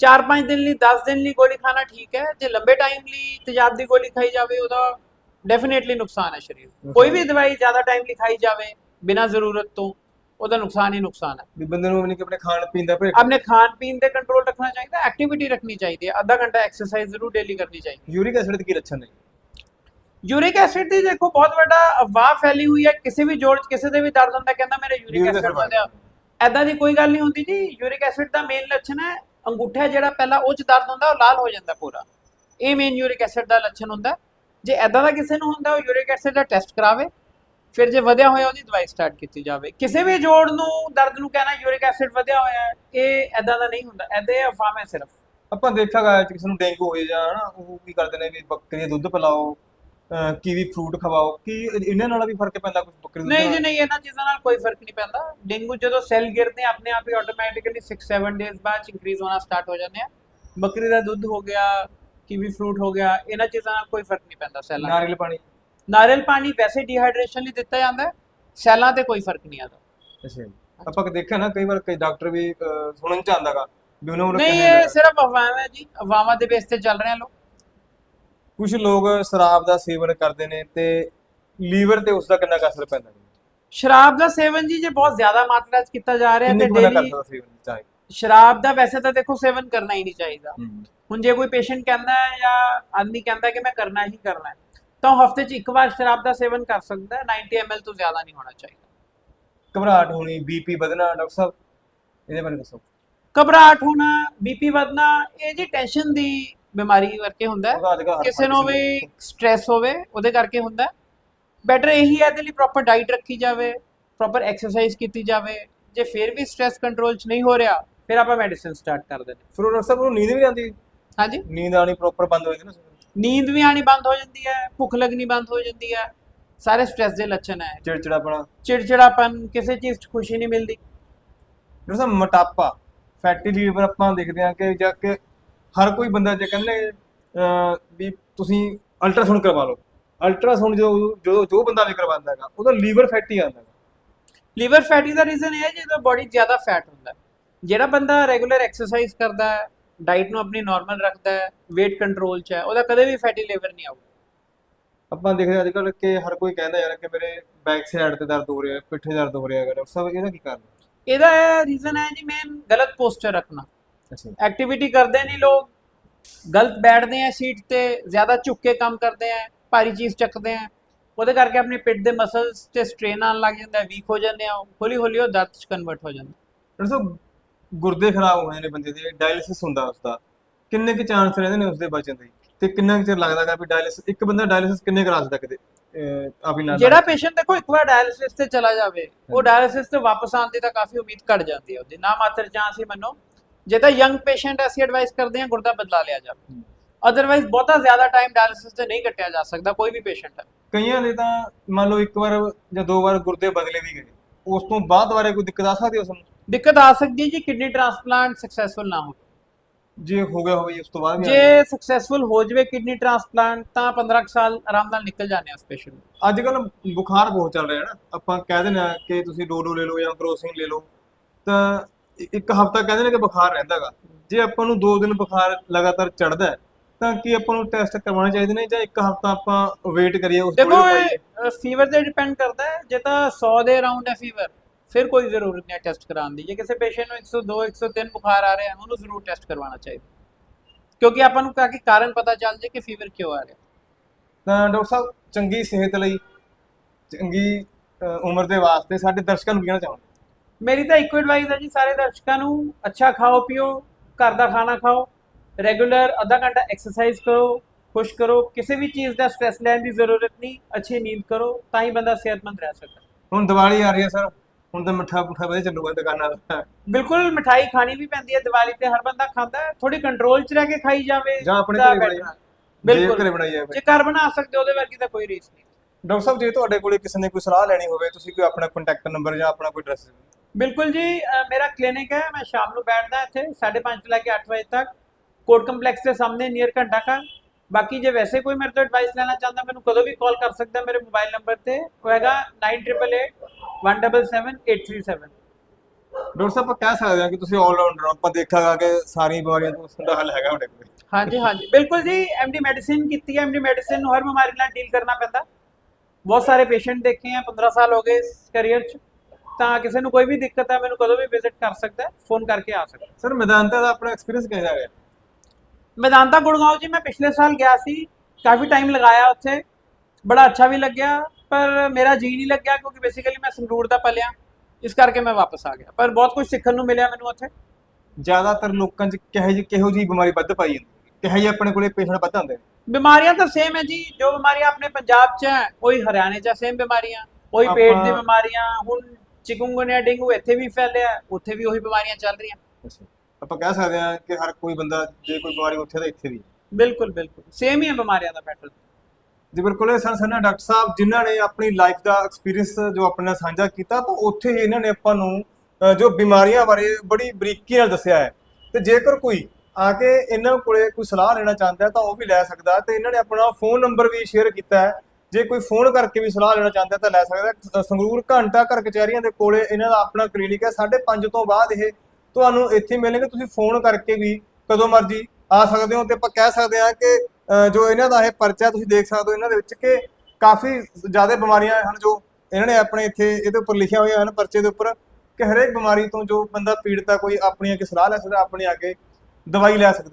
4-5 ਦਿਨ ਲਈ 10 ਦਿਨ ਲਈ ਗੋਲੀ ਖਾਣਾ ਠੀਕ ਹੈ। ਜੇ ਲੰਬੇ ਟਾਈਮ ਲਈ ਤੇਜ਼ਾਬ ਦੀ ਗੋਲੀ ਖਾਈ ਜਾਵੇ ਉਹਦਾ ਡੈਫੀਨੇਟਲੀ ਨੁਕਸਾਨ ਹੈ ਸਰੀਰ ਨੂੰ। ਕੋਈ ਵੀ ਦਵਾਈ ਜ਼ਿਆਦਾ ਟਾਈਮ ਲਈ ਖਾਈ ਜਾਵੇ ਬਿਨਾਂ ਜ਼ਰੂਰਤ ਤੋਂ ਉਹਦਾ ਨੁਕਸਾਨ ਹੀ ਨੁਕਸਾਨ ਹੈ। ਵੀ ਬੰਦੇ ਨੂੰ ਆਪਣੀ ਆਪਣੇ ਖਾਣ ਪੀਣ ਦਾ ਭੇਟ ਆਪਣੇ ਖਾਣ ਪੀਣ ਤੇ ਕੰਟਰੋਲ ਰੱਖਣਾ ਚਾਹੀਦਾ ਐਕਟੀਵਿਟੀ ਰੱਖਣੀ ਚਾਹੀਦੀ ਹੈ। ਅੱਧਾ ਘੰਟਾ ਐਕਸਰਸਾਈਜ਼ ਜ਼ਰੂਰ ਡੇਲੀ ਕਰਨੀ ਚਾਹੀਦੀ ਯੂਰਿਕ ਐਸਿਡ ਦੇ ਕੀ ਲੱਛਣ ਨੇ? ਯੂਰਿਕ ਐਸਿਡ ਦੀ ਦੇਖੋ ਬਹੁਤ ਵੱਡਾ ਅਫਵਾਹ ਫੈਲੀ ਹੋਈ ਹੈ ਕਿਸੇ ਵੀ ਜੋੜ 'ਚ ਕਿਸੇ ਦੇ ਵੀ ਦਰਦ ਹੁੰਦਾ ਕਹਿੰਦਾ ਮੇਰੇ ਯੂਰਿਕ ਐਸਿਡ ਵਧਿਆ। ਐਦਾਂ ਦੀ ਕੋਈ ਗੱਲ ਨਹੀਂ ਹੁੰਦੀ ਜੀ ਯੂਰਿਕ ਐਸਿਡ ਦਾ ਮੇਨ ਲੱਛਣ ਹੈ ਅੰਗੂਠਾ ਜਿਹੜਾ ਪਹਿਲਾਂ ਉਹ 'ਚ ਦਰਦ ਹੁੰਦਾ ਉਹ ਲਾਲ ਹੋ ਜਾਂਦਾ ਪੂਰਾ। ਇਹ ਮੇਨ ਯੂਰਿਕ ਐਸਿਡ ਦਾ ਲੱਛਣ ਹੁੰਦਾ। ਜੇ ਐਦਾਂ ਦਾ ਕਿਸੇ ਨੂੰ ਹੁੰਦਾ ਉਹ ਯੂਰਿਕ ਐਸਿਡ ਦਾ ਟੈਸਟ ਕਰਾਵੇ ਫਿਰ ਜੇ ਵਧਿਆ ਹੋਇਆ ਉਹਦੀ ਦਵਾਈ ਸਟਾਰਟ ਕੀਤੀ ਜਾਵੇ। ਕਿਸੇ ਵੀ ਜੋੜ ਨੂੰ ਦਰਦ ਨੂੰ ਕਹਿਣਾ ਯੂਰਿਕ ਐਸਿਡ ਵਧਿਆ ਹੋਇਆ ਹੈ ਇਹ ਐਦਾਂ ਦਾ ਨਹੀਂ ਹੁੰਦਾ। ਐਦੇ ਅਫਵਾਹ ਹੈ ਸਿਰਫ। ਆਪਾਂ ਦੇਖਾਗਾ ਕਿਸੇ ਨੂੰ ਡੇਂਗੂ ਹੋਏ ਜਾਂ ਹਨਾ ਉਹ ਕੀ ਕਰਦੇ ਨੇ ਵੀ ਬੱਕਰੀ ਦਾ ਦੁੱਧ ਪਿਲਾਓ। Kiwi fruit ਖਵਾਓ। ਕੀ ਇਹਨਾਂ ਨਾਲ ਵੀ ਫ਼ਰਕ ਪੈਂਦਾ ਕੁਝ ਬੱਕਰੀ ਨਹੀਂ? ਜੀ ਨਹੀਂ ਇਹਨਾਂ ਚੀਜ਼ਾਂ ਨਾਲ ਕੋਈ ਫ਼ਰਕ ਨਹੀਂ ਪੈਂਦਾ। ਡੇਂਗੂ ਜਦੋਂ ਸੈੱਲ ਗਿਰਦੇ ਆਪਣੇ ਆਪ ਹੀ ਆਟੋਮੈਟਿਕਲੀ 6-7 ਡੇਜ਼ ਬਾਅਦ ਇੰਕਰੀਜ਼ ਹੋਣਾ ਸਟਾਰਟ ਹੋ ਜਾਂਦੇ ਆ। ਬੱਕਰੀ ਦਾ ਦੁੱਧ ਹੋ ਗਿਆ ਕੀਵੀ ਫਰੂਟ ਹੋ ਗਿਆ ਇਹਨਾਂ ਚੀਜ਼ਾਂ ਨਾਲ ਕੋਈ ਫ਼ਰਕ ਨਹੀਂ ਪੈਂਦਾ ਸੈੱਲਾਂ ਨਾਰੀਅਲ ਪਾਣੀ। ਨਾਰੀਅਲ ਪਾਣੀ ਵੈਸੇ ਡੀਹਾਈਡਰੇਸ਼ਨ ਲਈ ਦਿੱਤਾ ਜਾਂਦਾ ਸੈੱਲਾਂ ਤੇ ਕੋਈ ਫ਼ਰਕ ਨਹੀਂ ਆਦਾ। ਅੱਛਾ। ਆਪਾਂ ਦੇਖਿਆ ਨਾ ਕਈ ਵਾਰ ਕਈ ਡਾਕਟਰ ਵੀ ਸੁਣਨ ਚ ਆਂਦਾਗਾ ਵੀ ਉਹਨਾਂ ਨੂੰ ਨਹੀਂ ਇਹ ਸਿਰਫ ਅਫਵਾਹ ਹੈ ਜੀ ਅਫਵਾਹਾਂ ਦੇ ਬੇਸ ਤੇ ਚੱਲ ਰਹੇ ਆ ਲੋਕ। ਕੁਝ ਲੋਕ ਸ਼ਰਾਬ ਦਾ ਸੇਵਨ ਕਰਦੇ ਨੇ ਤੇ ਲੀਵਰ ਤੇ ਉਸ ਦਾ ਕਿੰਨਾ ਕੁ ਅਸਰ ਪੈਂਦਾ ਜੀ? ਸ਼ਰਾਬ ਦਾ ਸੇਵਨ ਜੀ ਜੇ ਬਹੁਤ ਜ਼ਿਆਦਾ ਮਾਤਰਾ 'ਚ ਕੀਤਾ ਜਾ ਰਿਹਾ ਕਿੰਨੇ ਤੇ ਕੁ ਬੰਦਾ ਡੇਲੀ ਕਰਦਾ ਸੇਵਨ ਚਾਹੇ? ਸ਼ਰਾਬ ਦਾ ਵੈਸੇ ਤਾਂ ਦੇਖੋ ਸੇਵਨ ਕਰਨਾ ਹੀ ਨਹੀਂ ਚਾਹੀਦਾ। ਹੁਣ ਜੇ ਕੋਈ ਪੇਸ਼ੈਂਟ ਕਹਿੰਦਾ ਹੈ ਜਾਂ ਆਦਮੀ ਕਹਿੰਦਾ ਹੈ ਕਿ ਮੈਂ ਕਰਨਾ ਹੀ ਕਰਨਾ ਹੈ ਤਾਂ ਹਫ਼ਤੇ 'ਚ ਇੱਕ ਵਾਰ ਸ਼ਰਾਬ ਦਾ ਸੇਵਨ ਕਰ ਸਕਦਾ ਹੈ 90 ml ਤੋਂ ਜ਼ਿਆਦਾ ਨਹੀਂ ਹੋਣਾ ਚਾਹੀਦਾ। ਘਬਰਾਹਟ ਹੋਣੀ ਬੀਪੀ ਵਧਣਾ ਡਾਕਟਰ ਸਾਹਿਬ ਇਹਦੇ ਬਾਰੇ ਦੱਸੋ। ਘਬਰਾਹਟ ਹੋਣਾ ਬੀਪੀ ਵਧਣਾ ਇਹ ਜੀ ਟੈਨਸ਼ਨ ਦੀ ਬਿਮਾਰੀ ਕਰਕੇ ਹੁੰਦਾ ਹੈ। ਉਹਦਾ ਅੱਜ ਕੱਲ੍ਹ ਹਰ ਕਿਸੇ ਨੂੰ ਵੀ ਸਟ੍ਰੈਸ ਹੋਵੇ ਉਹਦੇ ਕਰਕੇ ਹੁੰਦਾ ਬੈਟਰ ਇਹੀ ਹੈ ਇਹਦੇ ਲਈ ਪ੍ਰੋਪਰ ਡਾਈਟ ਰੱਖੀ ਜਾਵੇ ਪ੍ਰੋਪਰ ਐਕਸਰਸਾਈਜ਼ ਕੀਤੀ ਜਾਵੇ। ਜੇ ਫਿਰ ਵੀ ਸਟ੍ਰੈਸ ਕੰਟਰੋਲ 'ਚ ਨਹੀਂ ਹੋ ਰਿਹਾ ਫਿਰ ਆਪਾਂ ਮੈਡੀਸਿਨ ਸਟਾਰਟ ਕਰ ਦਿੰਦੇ ਫਿਰ ਉਹ ਡਾਕਟਰ ਸਾਹਿਬ ਨੂੰ ਨੀਂਦ ਵੀ ਨਹੀਂ ਆਉਂਦੀ? ਹਾਂਜੀ? ਨੀਂਦ ਆਣੀ ਪ੍ਰੋਪਰ ਬੰਦ ਹੋ ਜਾਂਦੀ ਨਾ ਨੀਂਦ ਵੀ ਆਣੀ ਬੰਦ ਹੋ ਜਾਂਦੀ ਹੈ ਭੁੱਖ ਲੱਗਣੀ ਬੰਦ ਹੋ ਜਾਂਦੀ ਹੈ। ਸਾਰੇ ਸਟ੍ਰੈਸ ਦੇ ਲੱਛਣ ਹੈ। ਚਿੜਚਿੜਾਪਣਾ। ਚਿੜਚਿੜਾਪਨ ਕਿਸੇ ਚੀਜ਼ 'ਚ ਖੁਸ਼ੀ ਨਹੀਂ ਮਿਲਦੀ। ਡਾਕਟਰ ਸਾਹਿਬ ਮੋਟਾਪਾ। ਫੈਟੀ ਲੀਵਰ ਆਪਾਂ ਦੇਖਦੇ ਹਾਂ ਕਿ ਜਾ ਕੇ ਹਰ ਕੋਈ ਬੰਦਾ ਜੇ ਕਹਿੰਦੇ ਵੀ ਤੁਸੀਂ ਅਲਟਰਾਸਾਊਂਡ ਕਰਵਾ ਲਓ। ਅਲਟਰਾਸਾਊਂਡ ਜੋ ਜੋ ਜੋ ਬੰਦਾ ਵੀ ਕਰਵਾਉਂਦਾ ਹੈਗਾ ਉਹਦਾ ਲੀਵਰ ਫੈਟੀ ਆਉਂਦਾ ਹੈਗਾ। ਲੀਵਰ ਫੈਟੀ ਦਾ ਰੀਜ਼ਨ ਇਹ ਹੈ ਜਦੋਂ ਬਾਡੀ ਜ਼ਿਆਦਾ ਫੈਟ ਹੁੰਦਾ ਹੈ। ਜਿਹੜਾ ਬੰਦਾ ਰੈਗੂਲਰ ਐਕਸਰਸਾਈਜ਼ ਕਰਦਾ ਹੈ ਡਾਈਟ ਨੂੰ ਆਪਣੀ ਨਾਰਮਲ ਰੱਖਦਾ ਹੈ weight ਕੰਟਰੋਲ 'ਚ ਹੈ ਉਹਦਾ ਕਦੇ ਵੀ ਫੈਟੀ ਲੀਵਰ ਨਹੀਂ ਆਊਗਾ। ਆਪਾਂ ਦੇਖਦੇ ਅੱਜ ਕੱਲ੍ਹ ਕਿ ਹਰ ਕੋਈ ਕਹਿੰਦਾ ਯਾਰ ਕਿ ਮੇਰੇ ਬੈਕ ਸਾਈਡ ਤੇ ਦਰਦ ਹੋ ਰਿਹਾ ਪਿੱਠੇ ਦਰਦ ਹੋ ਰਿਹਾ ਹੈਗਾ ਸਾਹਿਬ ਇਹਦਾ ਕੀ ਕਾਰਨ ਇਹਦਾ ਰੀਜ਼ਨ ਹੈ ਜੀ ਮੇਨ ਗਲਤ ਪੋਸਚਰ ਰੱਖਣਾ। ਐਕਟੀਵਿਟੀ ਕਰਦੇ ਨਹੀਂ ਲੋਕ। ਗਲਤ ਬੈਠਦੇ ਆ ਸੀਟ ਤੇ ਜ਼ਿਆਦਾ ਝੁੱਕ ਕੇ ਕੰਮ ਕਰਦੇ ਆ ਭਾਰੀ ਚੀਜ਼ ਚੱਕਦੇ ਆ। ਉਹਦੇ ਕਰਕੇ ਆਪਣੇ ਪਿੱਠ ਦੇ ਮਸਲਸ ਤੇ ਸਟ੍ਰੇਨ ਆਉਣ ਲੱਗ ਜਾਂਦਾ ਵੀਕ ਹੋ ਜਾਂਦੇ ਆ ਹੌਲੀ ਹੌਲੀ ਉਹ ਦਰਦ ਚ ਕਨਵਰਟ ਹੋ ਜਾਂਦਾ। ਡਾਕਟਰ ਸਾਹਿਬ ਗੁਰਦੇ ਖਰਾਬ ਹੋ ਜਾਂਦੇ ਨੇ ਬੰਦੇ ਦੇ ਡਾਇਲਿਸਿਸ ਹੁੰਦਾ ਉਸਦਾ। ਕਿੰਨੇ ਕੁ ਚਾਂਸ ਰਹਿੰਦੇ ਨੇ ਉਸਦੇ ਬਚਣ ਦੇ? ਤੇ ਕਿੰਨਾ ਕੁ ਚਿਰ ਲੱਗਦਾ ਹੈਗਾ ਵੀ ਡਾਇਲਿਸਿਸ ਇੱਕ ਬੰਦਾ ਡਾਇਲਿਸਿਸ ਕਿੰਨੇ ਕਰਾ ਸਕਦਾ ਕਿਤੇ ਆਪੀ ਨਾਲ ਜਿਹੜਾ ਪੇਸ਼ੈਂਟ ਦੇਖੋ ਇੱਕ ਵਾਰ ਡਾਇਲਿਸਿਸ ਤੇ ਚਲਾ ਜਾਵੇ ਉਹ ਡਾਇਲਿਸਿਸ ਤੋਂ ਵਾਪਸ ਆਉਣ ਦੀ ਤਾਂ ਕਾਫੀ ਉਮੀਦ ਘਟ ਜਾਂਦੀ ਹੈ ਉਹਦੀ। ਨਾ ਮਾਤਰ ਚਾਂਸ ਹੀ ਮੰਨੋ। ਜੇ ਤਾਂ ਯੰਗ ਪੇਸ਼ੈਂਟ ਅਸੀਂ ਐਡਵਾਈਸ ਕਰਦੇ ਹਾਂ ਗੁਰਦਾ ਬਦਲਾ ਲਿਆ ਜਾਵੇ ਅਦਰਵਾਈਜ਼ ਬਹੁਤਾ ਜ਼ਿਆਦਾ ਟਾਈਮ ਡਾਇਲਿਸਿਸ ਤੇ ਨਹੀਂ ਕੱਟਿਆ ਜਾ ਸਕਦਾ ਕੋਈ ਵੀ ਪੇਸ਼ੈਂਟ ਹੈ ਕਈਆਂ ਦੇ ਤਾਂ ਮੰਨ ਲਓ ਇੱਕ ਵਾਰ ਜਾਂ ਦੋ ਵਾਰ ਗੁਰਦੇ ਬਦਲੇ ਵੀ ਗਏ। ਉਸ ਤੋਂ ਬਾਅਦ ਦੁਬਾਰਾ ਕੋਈ ਦਿੱਕਤ ਆ ਸਕਦੀ ਉਸ ਨੂੰ? ਦਿੱਕਤ ਆ ਸਕਦੀ ਹੈ ਜੀ ਕਿਡਨੀ ਟ੍ਰਾਂਸਪਲਾਂਟ ਸਕਸੈਸਫੁਲ ਨਾ ਹੋਵੇ। ਜੇ ਹੋ ਗਿਆ ਹੋਵੇ ਉਸ ਤੋਂ ਬਾਅਦ ਵੀ ਆ ਜੇ ਸਕਸੈਸਫੁਲ ਹੋ ਜਵੇ ਕਿਡਨੀ ਟ੍ਰਾਂਸਪਲਾਂਟ ਤਾਂ 15 ਕੁ ਸਾਲ ਆਰਾਮ ਨਾਲ ਨਿਕਲ ਜਾਂਦੇ ਆ ਉਸ ਪੇਸ਼ੈਂਟ ਨੂੰ। ਅੱਜ ਕੱਲ ਬੁਖਾਰ ਬਹੁਤ ਚੱਲ ਰਿਹਾ ਹੈ ਨਾ। ਆਪਾਂ ਕਹਿ ਦਿੰਦੇ ਆ ਕਿ ਤੁਸੀਂ ਡੋਡੋ ਲੈ ਲਓ ਜਾਂ ਕਰੋਸਿਨ ਲੈ ਲਓ। ਤਾਂ ਇੱਕ ਹਫਤਾ ਕਹਿੰਦੇ ਨੇ ਕਿ ਬੁਖਾਰ ਰਹਿੰਦਾਗਾ। ਜੇ ਆਪਾਂ ਨੂੰ 2 ਦਿਨ ਬੁਖਾਰ ਲਗਾਤਾਰ ਚੜਦਾ ਤਾਂ ਕੀ ਆਪਾਂ ਨੂੰ ਟੈਸਟ ਕਰਵਾਉਣੇ ਚਾਹੀਦੇ ਨੇ ਜਾਂ ਇੱਕ ਹਫਤਾ ਆਪਾਂ ਵੇਟ ਕਰੀਏ ਉਸ ਦੇਖੋ ਫੀਵਰ ਤੇ ਡਿਪੈਂਡ ਕਰਦਾ ਹੈ ਜੇ ਤਾਂ 100 ਦੇ ਅਰਾਊਂਡ ਹੈ ਫੀਵਰ ਫਿਰ ਕੋਈ ਜ਼ਰੂਰਤ ਨਹੀਂ ਹੈ ਟੈਸਟ ਕਰਾਉਣ ਦੀ। ਜੇ ਕਿਸੇ ਪੇਸ਼ੈਂਟ ਨੂੰ 102 103 ਬੁਖਾਰ ਆ ਰਿਹਾ ਉਹਨੂੰ ਜ਼ਰੂਰ ਟੈਸਟ ਕਰਵਾਉਣਾ ਚਾਹੀਦਾ। ਕਿਉਂਕਿ ਆਪਾਂ ਨੂੰ ਕਾਫੀ ਕਾਰਨ ਪਤਾ ਚੱਲ ਜੇ ਕਿ ਫੀਵਰ ਕਿਉਂ ਆ ਰਿਹਾ। ਤਾਂ ਡਾਕਟਰ ਸਾਹਿਬ ਚੰਗੀ ਸਿਹਤ ਲਈ ਚੰਗੀ ਉਮਰ ਦੇ ਵਾਸਤੇ ਸਾਡੇ ਦਰਸ਼ਕਾਂ ਨੂੰ ਕੀ ਕਹਿਣਾ ਚਾਹੁੰਦੇ ਮੇਰੀ ਤਾਂ ਇੱਕੋ ਐਡਵਾਈਸ ਹੈ ਜੀ ਸਾਰੇ ਦਰਸ਼ਕਾਂ ਨੂੰ। ਅੱਛਾ ਖਾਓ ਪੀਓ ਘਰ ਦਾ ਖਾਣਾ ਖਾਓ। ਰੈਗੂਲਰ ਅੱਧਾ ਘੰਟਾ ਐਕਸਰਸਾਈਜ਼ ਕਰੋ ਖੁਸ਼ ਕਰੋ। ਕਿਸੇ ਵੀ ਚੀਜ਼ ਦਾ ਸਟ੍ਰੈਸ ਲੈਣ ਦੀ ਜ਼ਰੂਰਤ ਨਹੀਂ ਅੱਛੀ ਨੀਂਦ ਕਰੋ ਤਾਂ ਹੀ ਬੰਦਾ ਸਿਹਤਮੰਦ ਰਹਿ ਸਕਦਾ। ਹੁਣ ਦੀਵਾਲੀ ਆ ਰਹੀ ਹੈ ਸਰ ਹੁਣ ਤਾਂ ਮਿੱਠਾ ਮੁੱਠਾ ਵਧੀਆ ਚੱਲੂਗਾ ਦੁਕਾਨਾਂ ਦਾ। ਬਿਲਕੁਲ ਮਠਾਈ ਖਾਣੀ ਵੀ ਪੈਂਦੀ ਹੈ ਦੀਵਾਲੀ ਤੇ ਹਰ ਬੰਦਾ ਖਾਂਦਾ ਥੋੜੀ ਕੰਟਰੋਲ 'ਚ ਰਹਿ ਕੇ ਖਾਈ ਜਾਵੇ ਜਾਂ ਆਪਣੇ ਘਰੇ ਬਣਾਈ ਬਿਲਕੁਲ। ਘਰੇ ਬਣਾਈ ਜਾਵੇ। ਜੇ ਘਰ ਬਣਾ ਸਕਦੇ ਉਹਦੇ ਵਰਗੀ ਤਾਂ ਕੋਈ ਰੀਸ ਨਹੀਂ। ਡਾਕਟਰ ਸਾਹਿਬ ਜੇ ਤੁਹਾਡੇ ਕੋਲੇ ਕਿਸੇ ਨੇ ਕੋਈ ਸਲਾਹ ਲੈਣੀ ਹੋਵੇ ਤੁਸੀਂ ਕੋਈ ਆਪਣਾ ਕੰਟੈਕਟ ਨੰਬਰ ਜਾਂ ਆਪਣਾ ਕੋਈ ਐਡਰੈਸ ਬਿਲਕੁਲ ਜੀ ਮੇਰਾ ਕਲੀਨਿਕ ਹੈ ਮੈਂ ਸ਼ਾਮ ਨੂੰ ਬੈਠਦਾ ਇੱਥੇ 5:30 ਤੋਂ ਲੈ ਕੇ 8 ਵਜੇ ਤੱਕ। ਕੋਰਟ ਕੰਪਲੈਕਸ ਦੇ ਸਾਹਮਣੇ ਨੀਅਰ ਘੰਟਾ ਘਰ। ਬਾਕੀ ਜੇ ਵੈਸੇ ਕੋਈ ਮੇਰੇ ਤੋਂ ਐਡਵਾਈਸ ਲੈਣਾ ਚਾਹੁੰਦਾ ਮੈਨੂੰ ਕਦੋਂ ਵੀ ਕਾਲ ਕਰ ਸਕਦਾ ਮੇਰੇ ਮੋਬਾਈਲ ਨੰਬਰ ਤੇ। ਉਹ ਹੈਗਾ 9888177837 ਡਾਕਟਰ ਸਾਹਿਬ ਆਪਾਂ ਕਹਿ ਸਕਦੇ ਹਾਂ ਕਿ ਤੁਸੀਂ ਆਲਰਾਊਂਡਰ ਆਪਾਂ ਦੇਖਾਗਾ ਕਿ ਸਾਰੀਆਂ ਬਿਮਾਰੀਆਂ ਤੋਂ ਦਾ ਹੱਲ ਹੈਗਾ ਤੁਹਾਡੇ ਕੋਲ। ਹਾਂਜੀ ਹਾਂਜੀ। ਬਿਲਕੁਲ ਜੀ ਐਮਡੀ ਮੈਡੀਸਿਨ ਕੀਤੀ ਹੈ। ਐਮਡੀ ਮੈਡੀਸਿਨ ਨੂੰ ਹਰ ਬਿਮਾਰੀ ਨਾਲ ਡੀਲ ਕਰਨਾ ਪੈਂਦਾ। ਬਹੁਤ ਸਾਰੇ ਪੇਸ਼ੈਂਟ ਦੇਖੇ ਆ 15 ਸਾਲ ਹੋ ਗਏ ਇਸ ਕੈਰੀਅਰ 'ਚ। ਤਾਂ ਕਿਸੇ ਨੂੰ ਕੋਈ ਵੀ ਦਿੱਕਤ ਹੈ ਮੈਨੂੰ ਕਦੋਂ ਵੀ ਵਿਜ਼ਿਟ ਕਰ ਸਕਦਾ ਹੈ ਫੋਨ ਕਰਕੇ ਆ ਸਕਦਾ। ਹੈ। ਸਰ ਮੈਦਾਨਤਾ ਦਾ ਆਪਣਾ ਐਕਸਪੀਰੀਅੰਸ ਕਿਹਦਾ ਰਿਹਾ? ਮੈਦਾਂਤਾ ਗੁੜਗਾਉਂ ਜੀ ਮੈਂ ਪਿਛਲੇ ਸਾਲ ਗਿਆ ਸੀ ਕਾਫੀ ਟਾਈਮ ਲਗਾਇਆ ਉੱਥੇ। ਬੜਾ ਅੱਛਾ ਵੀ ਲੱਗਿਆ ਪਰ ਮੇਰਾ ਜੀ ਨਹੀਂ ਲੱਗਿਆ ਕਿਉਂਕਿ ਬੇਸਿਕਲੀ ਮੈਂ ਸੰਗਰੂਰ ਦਾ ਪਲਿਆ। ਇਸ ਕਰਕੇ ਮੈਂ ਵਾਪਸ ਆ ਗਿਆ। ਪਰ ਬਹੁਤ ਕੁਝ ਸਿੱਖਣ ਨੂੰ ਮਿਲਿਆ ਮੈਨੂੰ ਉੱਥੇ। ਜ਼ਿਆਦਾਤਰ ਲੋਕਾਂ 'ਚ ਕਿਹੋ ਜਿਹੀ ਕਿਹੋ ਜਿਹੀ ਬਿਮਾਰੀ ਵੱਧ ਪਾਈ ਜਾਂਦੀ ਹੈ? ਕਿਹੋ ਜਿਹੇ ਆਪਣੇ ਕੋਲੇ ਪੇਸ਼ੈਂਟ ਵੱਧ ਆਉਂਦੇ ਨੇ? ਬਿਮਾਰੀਆਂ ਤਾਂ ਸੇਮ ਹੈ ਜੀ। ਜੋ ਬਿਮਾਰੀਆਂ ਆਪਣੇ ਪੰਜਾਬ 'ਚ ਹੈ ਉਹੀ ਹਰਿਆਣੇ 'ਚ ਸੇਮ ਬਿਮਾਰੀਆਂ। ਉਹੀ ਪੇਟ ਦੀ ਆਪਾਂ- ਬਿਮਾਰੀਆਂ ਹੁਣ ਚਿਕਨਗੁਨਿਆ ਡੇਂਗੂ ਇੱਥੇ ਵੀ ਫੈਲਿਆ ਉੱਥੇ ਵੀ ਉਹੀ ਬਿਮਾਰੀਆਂ ਚੱਲ ਰਹੀਆਂ। ਅੱਛਾ। ਆਪਾਂ ਕਹਿ ਸਕਦੇ ਹਾਂ ਕਿ ਹਰ ਕੋਈ ਬੰਦਾ ਜੇ ਕੋਈ ਬਿਮਾਰੀ ਉੱਥੇ ਦਾ ਇੱਥੇ ਵੀ। ਬਿਲਕੁਲ ਬਿਲਕੁਲ। ਸੇਮ ਹੀ ਹੈ ਬਿਮਾਰੀਆਂ ਦਾ ਪੈਟਰਨ ਜੀ ਬਿਲਕੁਲ। ਇਹ ਸਨ ਸਨ ਡਾਕਟਰ ਸਾਹਿਬ ਜਿਨ੍ਹਾਂ ਨੇ ਆਪਣੀ ਲਾਈਫ ਦਾ ਐਕਸਪੀਰੀਅੰਸ ਜੋ ਆਪਣੇ ਨਾਲ ਸਾਂਝਾ ਕੀਤਾ ਤਾਂ ਉੱਥੇ ਹੀ ਇਹਨਾਂ ਨੇ ਆਪਾਂ ਨੂੰ ਅ, ਜੋ ਬਿਮਾਰੀਆਂ ਬਾਰੇ ਬੜੀ ਬਰੀਕੀ ਨਾਲ ਦੱਸਿਆ ਹੈ। ਤੇ ਜੇਕਰ ਕੋਈ ਆ ਕੇ ਇਹਨਾਂ ਕੋਲੇ ਕੋਈ ਸਲਾਹ ਲੈਣਾ ਚਾਹੁੰਦਾ ਹੈ ਤਾਂ ਉਹ ਵੀ ਲੈ ਸਕਦਾ ਹੈ। ਤੇ ਇਹਨਾਂ ਨੇ ਆਪਣਾ ਫੋਨ ਨੰਬਰ ਵੀ ਸ਼ੇਅਰ ਕੀਤਾ ਹੈ। ਜੇ ਕੋਈ ਫੋਨ ਕਰਕੇ ਵੀ ਸਲਾਹ ਲੈਣਾ ਚਾਹੁੰਦਾ ਤਾਂ ਲੈ ਸਕਦਾ ਸੰਗਰੂਰ ਘੰਟਾ ਘਰ ਕਚਹਿਰੀਆਂ ਦੇ ਕੋਲੇ ਇਹਨਾਂ ਦਾ ਆਪਣਾ ਕਲੀਨਿਕ ਹੈ। 5:30 ਤੋਂ ਬਾਅਦ ਇਹ ਤੁਹਾਨੂੰ ਇੱਥੇ ਮਿਲਣਗੇ। ਤੁਸੀਂ ਫੋਨ ਕਰਕੇ ਵੀ ਕਦੋਂ ਮਰਜ਼ੀ ਆ ਸਕਦੇ ਹੋ ਤੇ ਆਪਾਂ ਕਹਿ ਸਕਦੇ ਹਾਂ ਕਿ ਜੋ ਇਹਨਾਂ ਦਾ ਇਹ ਪਰਚਾ ਤੁਸੀਂ ਦੇਖ ਸਕਦੇ ਹੋ ਇਹਨਾਂ ਦੇ ਵਿੱਚ ਕਿ ਕਾਫੀ ਜ਼ਿਆਦਾ ਬਿਮਾਰੀਆਂ ਹਨ ਜੋ ਇਹਨਾਂ ਨੇ ਆਪਣੇ ਇੱਥੇ ਇਹਦੇ ਉੱਪਰ ਲਿਖਿਆ ਹੋਇਆ ਹਨ ਪਰਚੇ ਦੇ ਉੱਪਰ ਕਿ ਹਰੇਕ ਬਿਮਾਰੀ ਤੋਂ ਜੋ ਬੰਦਾ ਪੀੜਤ ਹੈ ਕੋਈ ਆਪਣੀ ਆ ਕੇ ਸਲਾਹ ਲੈ ਸਕਦਾ, ਆਪਣੀ ਆ ਕੇ ਦਵਾਈ ਲੈ ਸਕਦਾ।